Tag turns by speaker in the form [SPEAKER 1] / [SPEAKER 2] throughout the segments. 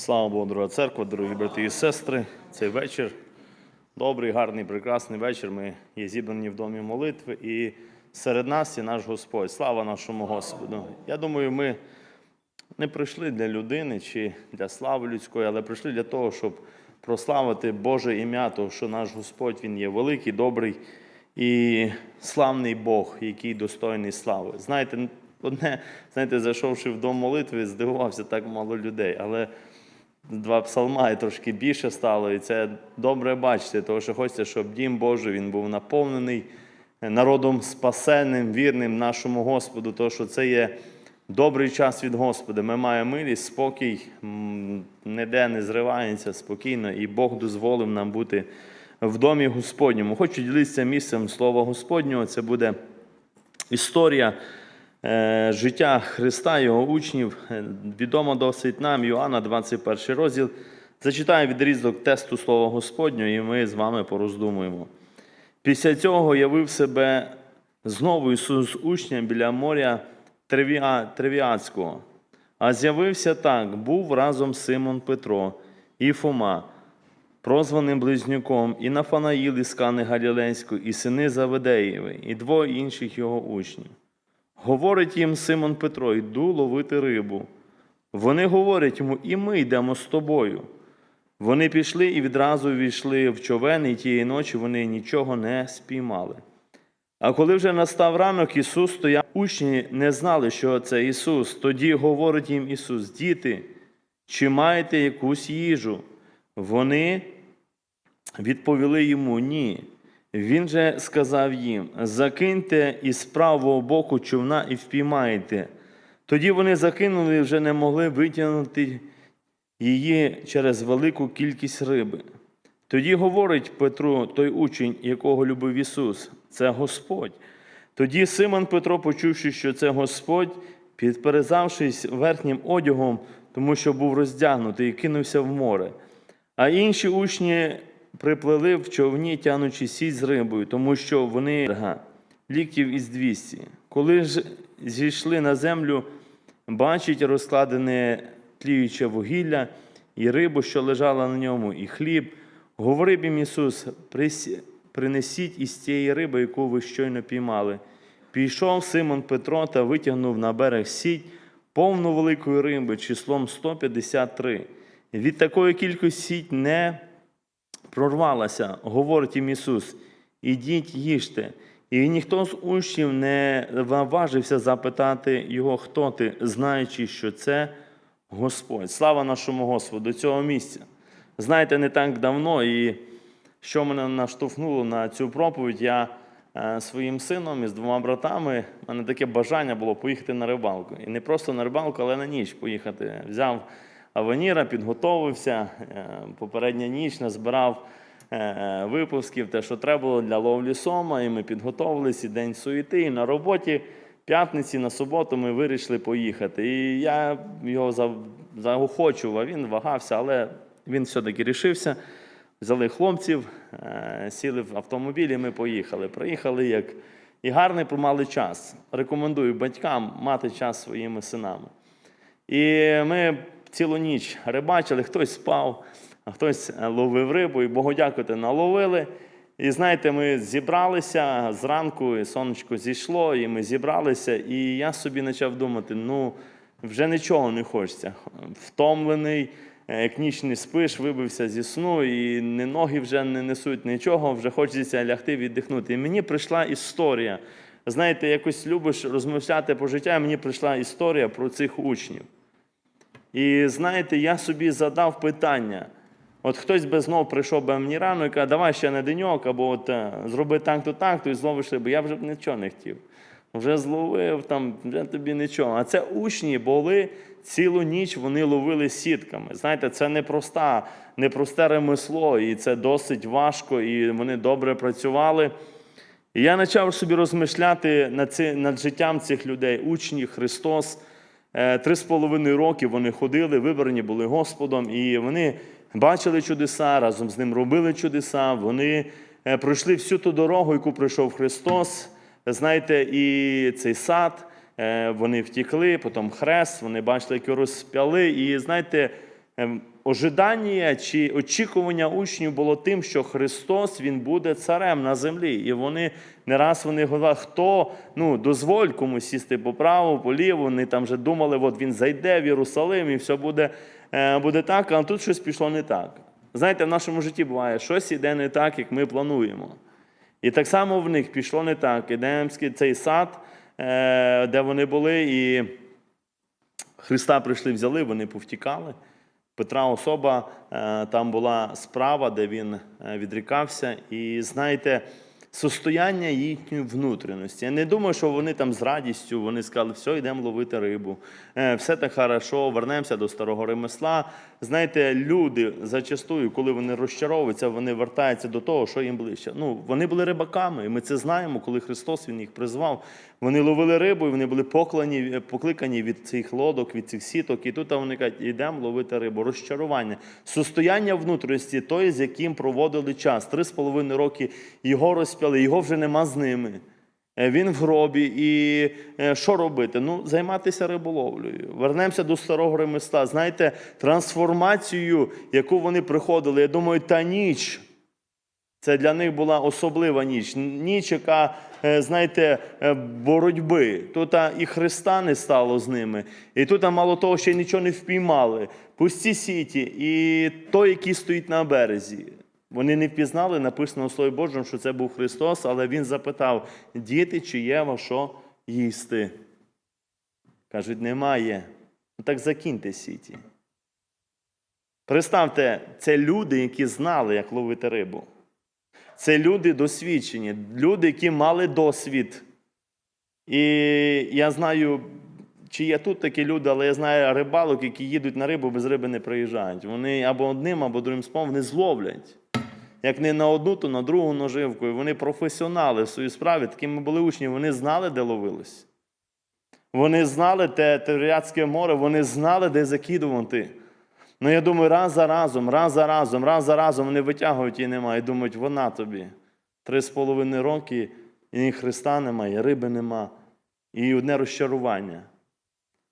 [SPEAKER 1] Слава Богу, дорога церква, дорогі брати і сестри. Цей вечір добрий, гарний, прекрасний вечір. Ми є зібрані в домі молитви, і серед нас є наш Господь. Слава нашому Господу. Я думаю, ми не прийшли для людини чи для слави людської, але прийшли для того, щоб прославити Боже ім'я, того, що наш Господь Він є великий, добрий і славний Бог, який достойний слави. Знаєте, одне, знаєте, зайшовши в дом молитви, здивувався так мало людей, але два псалма і трошки більше стало, і це добре бачити, тому що хочеться, щоб дім Божий він був наповнений народом спасенним, вірним нашому Господу, тому що це є добрий час від Господа. Ми маємо милість, спокій, ніде не зривається спокійно, і Бог дозволив нам бути в домі Господньому. Хочу ділитися місцем Слова Господнього. Це буде історія життя Христа, його учнів. Е, Відомо досить нам, Йоанна, 21 розділ. Зачитаю відрізок тесту Слова Господнього, і ми з вами пороздумуємо. Після цього явив себе знову Ісус учням біля моря Тревіатського. А з'явився так: був разом Симон Петро і Фома, прозваним Близнюком, і Нафанаїл із Кани Галілейської, і сини Заведеєви, і двоє інших його учнів. Говорить їм Симон Петро, йду ловити рибу. Вони говорять йому, і ми йдемо з тобою. Вони пішли і відразу війшли в човен, і тієї ночі вони нічого не спіймали. А коли вже настав ранок, Ісус стояв, учні не знали, що це Ісус. Тоді говорить їм Ісус: Діти, чи маєте якусь їжу? Вони відповіли йому ні. Він же сказав їм: Закиньте із правого боку човна і впіймаєте. Тоді вони закинули і вже не могли витягнути її через велику кількість риби. Тоді говорить Петру, той учень, якого любив Ісус, це Господь. Тоді Симон Петро, почувши, що це Господь, підперезавшись верхнім одягом, тому що був роздягнутий, і кинувся в море. А інші учні приплили в човні, тянучи сіть з рибою, тому що вони Га, ліктів із 200. Коли ж зійшли на землю, бачить розкладене тліюче вугілля і рибу, що лежала на ньому, і хліб. Говорив їм Ісус, принесіть із цієї риби, яку ви щойно піймали. Пішов Симон Петро та витягнув на берег сіть повну великої риби числом 153. Від такої кількості сіть не прорвалася, говорить їм Ісус, ідіть їжте. І ніхто з учнів не наважився запитати його, хто ти, знаючи, що це Господь. Слава нашому Господу цього місця. Знаєте, не так давно, і що мене наштовхнуло на цю проповідь, я е, своїм сином і з двома братами, в мене таке бажання було поїхати на рибалку. І не просто на рибалку, але на ніч поїхати. Взяв аваніра, підготовився, е, попередня ніч назбирав е, випусків, те, що треба було для ловлі сома, і ми підготовилися, і день суєти, і на роботі. П'ятниці на суботу ми вирішили поїхати. І я його заохочував, він вагався, але він все-таки рішився. Взяли хлопців, е, сіли в автомобіль, і ми поїхали. Приїхали як і гарний промали час. Рекомендую батькам мати час своїми синами. І ми цілу ніч рибачили, хтось спав, а хтось е, ловив рибу, і Богу дякувати, наловили. І знаєте, ми зібралися зранку, і сонечко зійшло, і ми зібралися, і я собі почав думати: ну, вже нічого не хочеться. Втомлений, е, як ніч не спиш, вибився зі сну, і не ноги вже не несуть нічого, вже хочеться лягти, віддихнути. І мені прийшла історія. Знаєте, якось любиш розмовляти по життя, і мені прийшла історія про цих учнів. І знаєте, я собі задав питання. От хтось би знов прийшов би мені рано і каже, давай ще на деньок, або от е, зроби так-то, так-то і зловиш рибу. Я вже б нічого не хотів. Вже зловив, там, вже тобі нічого. А це учні були цілу ніч, вони ловили сітками. Знаєте, це непроста, непросте ремесло, і це досить важко, і вони добре працювали. І я почав собі розмишляти над, ці, над життям цих людей, учні, Христос. Е, Три з половиною роки вони ходили, вибрані були Господом, і вони бачили чудеса, разом з ним робили чудеса. Вони е, пройшли всю ту дорогу, яку пройшов Христос. Знаєте, і цей сад, е, вони втікли, потім хрест, вони бачили, як його розп'яли. І знаєте, ем, ожидання чи очікування учнів було тим, що Христос Він буде царем на землі. І вони не раз вони говорили, хто ну, дозволь комусь сісти по праву, по ліву. Вони там вже думали, от він зайде в Єрусалим і все буде, е, буде так, а тут щось пішло не так. Знаєте, в нашому житті буває, щось іде не так, як ми плануємо. І так само в них пішло не так. Едемський цей сад, е, де вони були, і Христа прийшли, взяли, вони повтікали. Петра особа, е, там була справа, де він е, відрікався. І знаєте, состояння їхньої внутрішності. Я не думаю, що вони там з радістю вони сказали, все, йдемо ловити рибу. Е, Все так хорошо, вернемося до старого ремесла. Знаєте, люди зачастую, коли вони розчаровуються, вони вертаються до того, що їм ближче. Ну, вони були рибаками, і ми це знаємо, коли Христос Він їх призвав. Вони ловили рибу, і вони були поклані, покликані від цих лодок, від цих сіток. І тут вони кажуть, йдемо ловити рибу. Розчарування, состояння внутрішності, той, з яким проводили час. Три з половиною роки його розп'яли, його вже нема з ними. Е, Він в гробі, і е, що робити? Ну, займатися риболовлею. Вернемося до старого ремесла. Знаєте, трансформацію, яку вони приходили, я думаю, та ніч. Це для них була особлива ніч. Ніч, яка, е, знаєте, боротьби. Тут і Христа не стало з ними. І тут мало того, ще й нічого не впіймали. Пусті сіті, і той, який стоїть на березі. Вони не впізнали, написано у Слові Божому, що це був Христос, але Він запитав: діти, чи є вас що їсти? Кажуть, немає. Ну так закиньте сіті. Представте, це люди, які знали, як ловити рибу. Це люди досвідчені, люди, які мали досвід. І я знаю, чи є тут такі люди, але я знаю рибалок, які їдуть на рибу, без риби не приїжджають. Вони або одним, або другим спом вони зловлять. Як не на одну, то на другу наживку. І вони професіонали в своїй справі. Такими були учні, вони знали, де ловились. Вони знали те Теріатське море, вони знали, де закидувати. Ну, я думаю, раз за разом, раз за разом, раз за разом вони витягують її немає. І думають, вона тобі. Три з половиною роки, і Христа немає, і риби нема. І одне розчарування.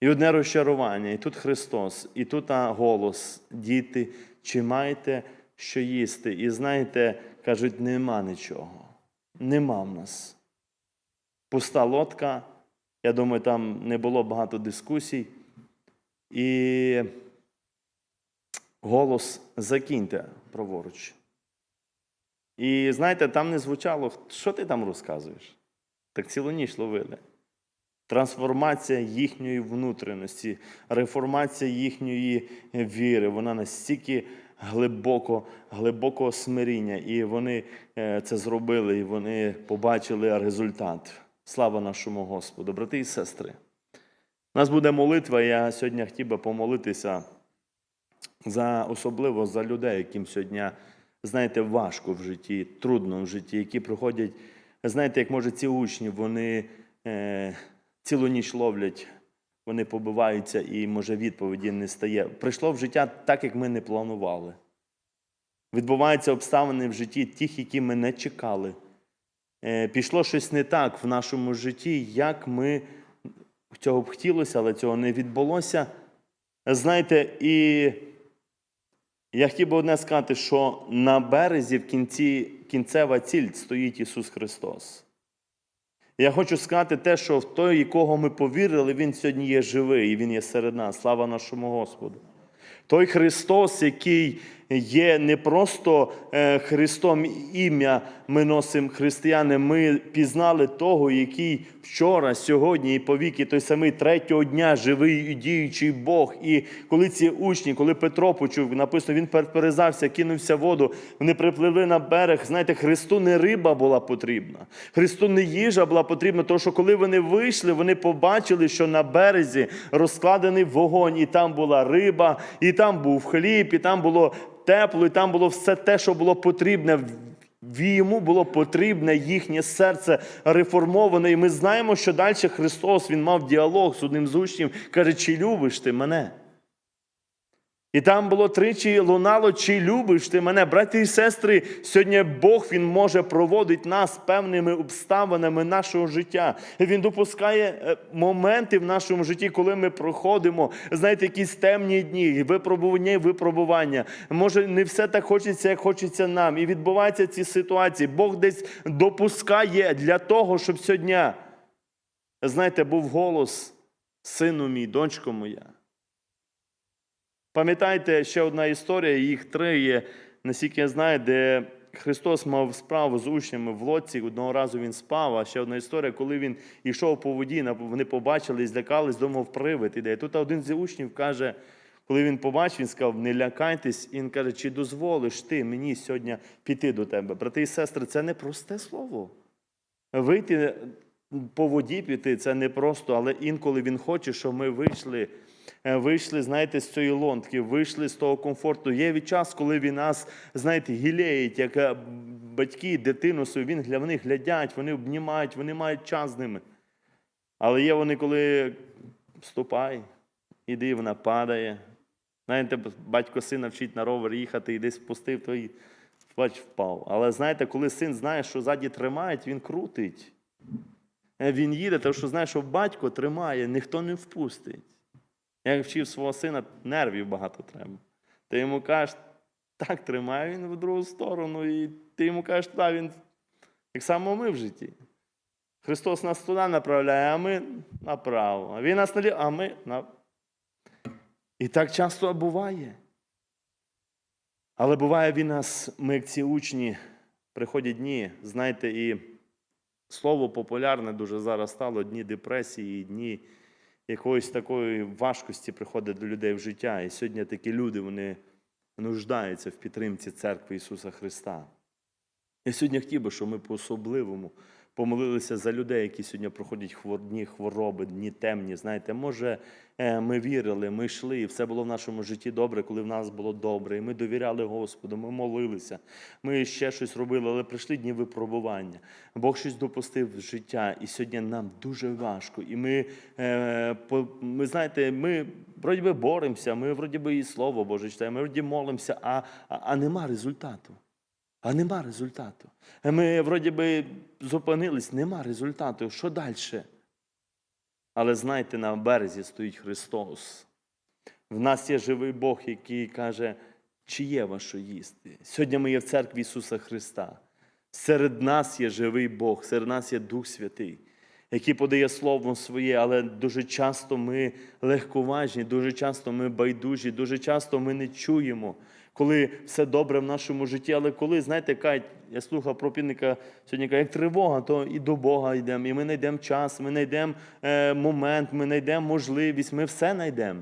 [SPEAKER 1] І одне розчарування. І тут Христос, і тут голос, діти, чи маєте що їсти? І знаєте, кажуть, нема нічого. Нема в нас. Пуста лодка. Я думаю, там не було багато дискусій. І голос закиньте праворуч. І знаєте, там не звучало, що ти там розказуєш? Так цілу ніч ловили. Трансформація їхньої внутрішності, реформація їхньої віри, вона настільки глибоко, глибокого смиріння. І вони е, це зробили, і вони побачили результат. Слава нашому Господу, брати і сестри. У нас буде молитва. Я сьогодні хотів би помолитися за особливо за людей, яким сьогодні, знаєте, важко в житті, трудно в житті, які приходять, знаєте, як може ці учні, вони е, цілу ніч ловлять, вони побиваються і, може, відповіді не стає. Прийшло в життя так, як ми не планували. Відбуваються обставини в житті тих, які ми не чекали. Е, пішло щось не так в нашому житті, як ми цього б хотілося, але цього не відбулося. Знаєте, і я хотів би одне сказати, що на березі в кінці кінцева ціль стоїть Ісус Христос. Я хочу сказати те, що в той, якого ми повірили, Він сьогодні є живий і Він є серед нас. Слава нашому Господу. Той Христос, який є не просто е, Христом ім'я ми носимо християни, ми пізнали того, який вчора, сьогодні і повіки той самий третього дня живий і діючий Бог. І коли ці учні, коли Петро почув, написано, він перезався, кинувся в воду, вони припливли на берег. Знаєте, Христу не риба була потрібна, Христу не їжа була потрібна, тому що коли вони вийшли, вони побачили, що на березі розкладений вогонь, і там була риба, і там був хліб, і там було тепло, і там було все те, що було потрібне. Йому було потрібне їхнє серце реформоване. І ми знаємо, що далі Христос Він мав діалог з одним з учнів, каже, чи любиш ти мене? І там було тричі лунало, чи любиш ти мене, браті і сестри. Сьогодні Бог Він може проводити нас певними обставинами нашого життя. Він допускає е, моменти в нашому житті, коли ми проходимо, знаєте, якісь темні дні, випробування, і випробування. Може, не все так хочеться, як хочеться нам. І відбуваються ці ситуації. Бог десь допускає для того, щоб сьогодні, знаєте, був голос сину мій, донько моя. Пам'ятаєте, ще одна історія, їх три є, наскільки я знаю, де Христос мав справу з учнями в лодці, одного разу він спав, а ще одна історія, коли він йшов по воді, вони побачили, і злякались, думав, привид іде. Тут один з учнів каже, коли він побачив, він сказав, не лякайтесь, і він каже, чи дозволиш ти мені сьогодні піти до тебе? Брати і сестри, це не просте слово. Вийти по воді піти це не просто, але інколи він хоче, щоб ми вийшли, вийшли, знаєте, з цієї лонтки, вийшли з того комфорту. Є від час, коли він нас, знаєте, гілеють, як е, батьки, дитину свою, він гля- вони глядять, вони обнімають, вони мають час з ними. Але є вони, коли вступай, іди, вона падає. Знаєте, батько сина вчить на ровер їхати і десь впустив, той бач, впав. Але знаєте, коли син знає, що ззаді тримають, він крутить. Е, Він їде, тому що знає, що батько тримає, ніхто не впустить. Я вчив свого сина, нервів багато треба. Ти йому кажеш, так тримає він в другу сторону, і ти йому кажеш, так, він так само ми в житті. Христос нас туди направляє, а ми направо. А Він нас наліво, а ми на. І так часто буває. Але буває він нас, ми як ці учні, приходять дні, знаєте, і слово популярне дуже зараз стало дні депресії, дні якоїсь такої важкості приходить до людей в життя. І сьогодні такі люди вони нуждаються в підтримці церкви Ісуса Христа. Я сьогодні хотів би, щоб ми по-особливому помолилися за людей, які сьогодні проходять дні хвороби, дні темні. Знаєте, може, е, ми вірили, ми йшли, і все було в нашому житті добре, коли в нас було добре. І ми довіряли Господу, ми молилися, ми ще щось робили, але прийшли дні випробування. Бог щось допустив в життя, і сьогодні нам дуже важко. І ми, е, ми знаєте, ми вроді би боремося, ми вроді би і Слово Боже читаємо, ми вроді молимося, а, а, а нема результату. А нема результату. Ми вроді би зупинились, нема результату. Що далі? Але знайте, на березі стоїть Христос. В нас є живий Бог, який каже, чи є ваше їсти. Сьогодні ми є в церкві Ісуса Христа. Серед нас є живий Бог, серед нас є Дух Святий, який подає Слово своє, але дуже часто ми легковажні, дуже часто ми байдужі, дуже часто ми не чуємо, коли все добре в нашому житті. Але коли, знаєте, кажуть, я слухав пропільника сьогодні, каже, як тривога, то і до Бога йдемо, і ми знайдемо час, ми знайдемо е, момент, ми знайдемо можливість, ми все знайдемо.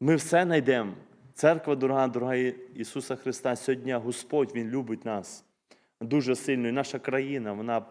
[SPEAKER 1] Ми все знайдемо. Церква, дорога, дорога Ісуса Христа, сьогодні Господь Він любить нас дуже сильно. І наша країна, вона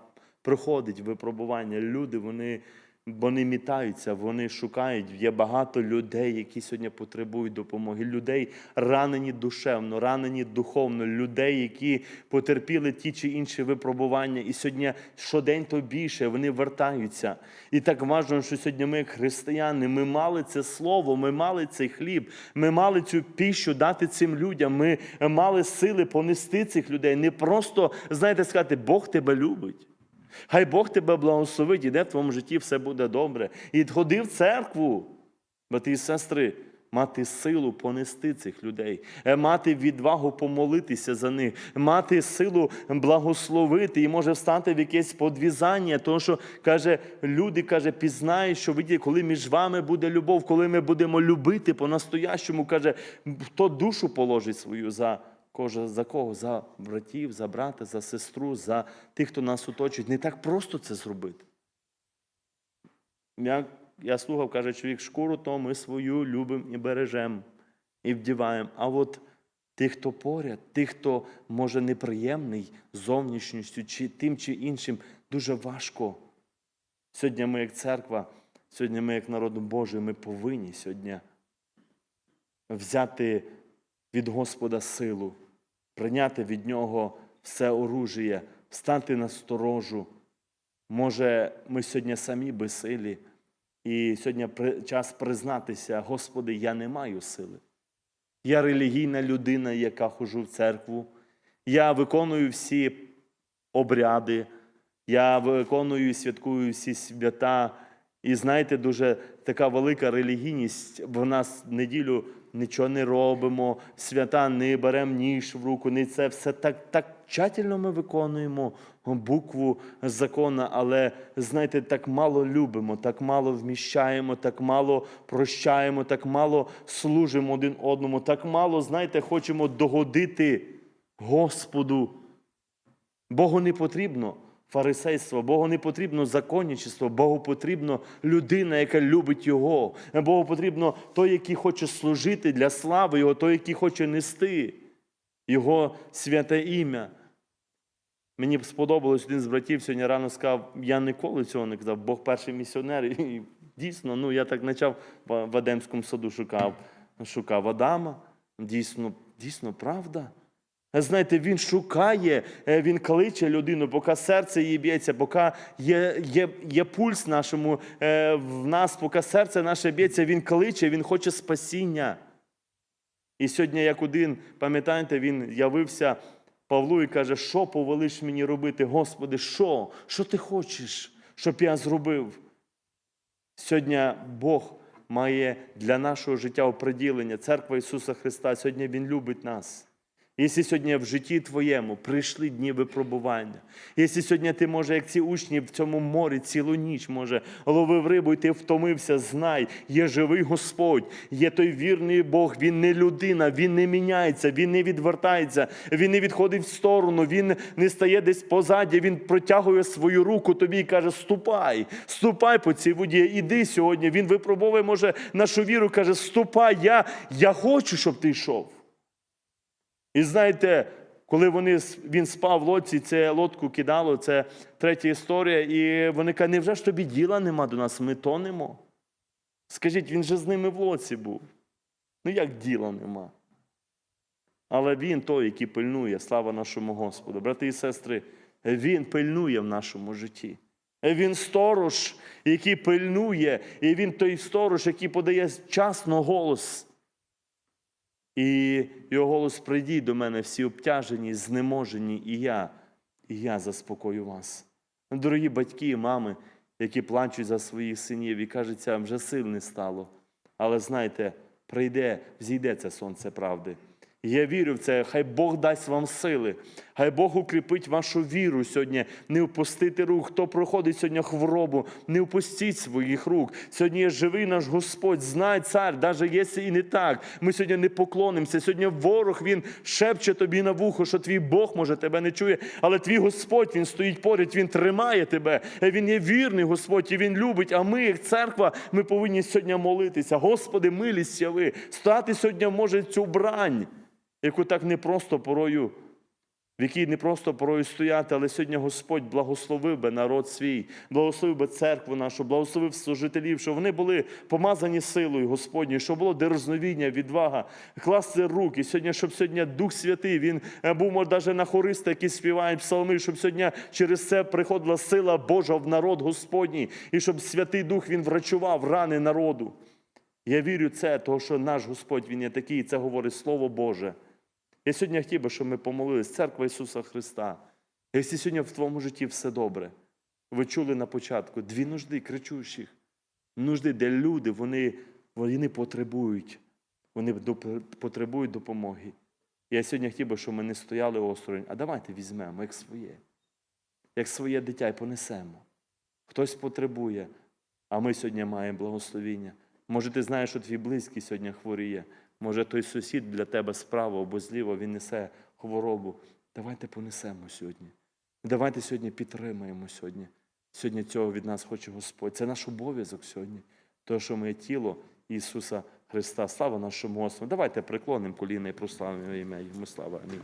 [SPEAKER 1] проходить випробування. Люди, вони, вони мітаються, вони шукають. Є багато людей, які сьогодні потребують допомоги. Людей ранені душевно, ранені духовно, людей, які потерпіли ті чи інші випробування. І сьогодні щодень то більше вони вертаються. І так важливо, що сьогодні ми, християни, ми мали це слово, ми мали цей хліб, ми мали цю піщу дати цим людям. Ми мали сили понести цих людей. Не просто, знаєте, сказати, Бог тебе любить. Хай Бог тебе благословить, і де в твоєму житті все буде добре. І ходи в церкву, брати і сестри, мати силу понести цих людей, е, мати відвагу помолитися за них, мати силу благословити і може встати в якесь подвізання. Тому що каже, люди каже, пізнають, що виді, коли між вами буде любов, коли ми будемо любити по-настоящому, каже, хто душу положить свою за. Кожа за кого? За братів, за брата, за сестру, за тих, хто нас оточують. Не так просто це зробити. Я, я слухав, каже чоловік, шкуру, то ми свою любимо і бережемо, і вдіваємо. А от тих, хто поряд, тих, хто може неприємний зовнішністю, чи тим чи іншим, дуже важко. Сьогодні ми, як церква, сьогодні ми, як народ Божий, ми повинні сьогодні взяти від Господа силу, прийняти від Нього все оружіє, встати на сторожу. Може, ми сьогодні самі безсилі, І сьогодні час признатися, Господи, я не маю сили. Я релігійна людина, яка хожу в церкву. Я виконую всі обряди, я виконую і святкую всі свята. І знаєте, дуже така велика релігійність. В нас в неділю нічого не робимо, свята не беремо ніж в руку, не це все так, так тщательно ми виконуємо букву закона, але знаєте, так мало любимо, так мало вміщаємо, так мало прощаємо, так мало служимо один одному, так мало, знаєте, хочемо догодити Господу. Богу не потрібно фарисейство, Богу не потрібно законничество, Богу потрібно людина, яка любить Його. Богу потрібно той, який хоче служити для слави Його, той, який хоче нести Його святе ім'я. Мені сподобалось один з братів сьогодні рано сказав, я ніколи цього не казав, Бог перший місіонер. І дійсно, ну я так почав в Адемському саду шукав, шукав Адама. Дійсно, дійсно, правда. Знаєте, він шукає, е, він кличе людину, поки серце її б'ється, поки є, є, є пульс нашому е, в нас, поки серце наше б'ється, він кличе, він хоче спасіння. І сьогодні, як один, пам'ятаєте, він явився Павлу і каже, що повелиш мені робити, Господи, що? Що ти хочеш, щоб я зробив? Сьогодні Бог має для нашого життя оприділення. Церква Ісуса Христа. Сьогодні Він любить нас. Якщо сьогодні в житті твоєму прийшли дні випробування, якщо сьогодні ти, може, як ці учні в цьому морі цілу ніч, може, ловив рибу, і ти втомився, знай, є живий Господь, є той вірний Бог, Він не людина, Він не міняється, Він не відвертається, Він не відходить в сторону, Він не стає десь позаді, Він протягує свою руку тобі і каже: Ступай, ступай по цій воді, іди сьогодні. Він випробовує, може, нашу віру, каже, ступай, я, я хочу, щоб ти йшов. І знаєте, коли вони, він спав в лодці, це лодку кидало, це третя історія, і вони кажуть, невже ж тобі діла нема до нас, ми тонемо? Скажіть, він же з ними в лодці був. Ну як діла нема? Але він той, який пильнує, слава нашому Господу. Брати і сестри, він пильнує в нашому житті. Він сторож, який пильнує, і він той сторож, який подає вчасно голос. І його голос прийдіть до мене всі обтяжені, знеможені, і я, і я заспокою вас. Дорогі батьки і мами, які плачуть за своїх синів, і кажуть, вже сил не стало. Але знаєте, прийде, взійде це сонце правди. Я вірю в це, хай Бог дасть вам сили, хай Бог укріпить вашу віру сьогодні, не впустити рук. Хто проходить сьогодні хворобу, не впустіть своїх рук. Сьогодні є живий наш Господь, знай цар, навіть якщо і не так. Ми сьогодні не поклонимося. Сьогодні ворог він шепче тобі на вухо, що твій Бог може тебе не чує, але твій Господь він стоїть поряд, він тримає тебе. Він є вірний Господь, і він любить. А ми, як церква, ми повинні сьогодні молитися. Господи, милість яви, стати сьогодні може цю брань яку так непросто порою, в якій не просто порою стояти, але сьогодні Господь благословив би народ свій, благословив би церкву нашу, благословив служителів, щоб вони були помазані силою Господньою, щоб було дерзновіння, відвага, класти руки. Сьогодні, щоб сьогодні Дух Святий, він е, був може, навіть на хориста, які співають псалми, щоб сьогодні через це приходила сила Божа в народ Господній, і щоб Святий Дух він врачував рани народу. Я вірю це, тому що наш Господь Він є такий, і це говорить Слово Боже. Я сьогодні хотів би, щоб ми помолились, Церква Ісуса Христа. Якщо сьогодні в твоєму житті все добре, ви чули на початку дві нужди кричущих. Нужди, де люди, вони, вони потребують, вони потребують допомоги. Я сьогодні хотів би, щоб ми не стояли осторонь, а давайте візьмемо як своє, як своє дитя і понесемо. Хтось потребує, а ми сьогодні маємо благословіння. Може, ти знаєш, що твій близький сьогодні хворіє. Може, той сусід для тебе справа або зліва, він несе хворобу. Давайте понесемо сьогодні. Давайте сьогодні підтримаємо сьогодні. Сьогодні цього від нас хоче Господь. Це наш обов'язок сьогодні. Те, що ми є тіло Ісуса Христа. Слава нашому Господу. Давайте приклонимо коліна і прославимо ім'я Йому. Слава. Амінь.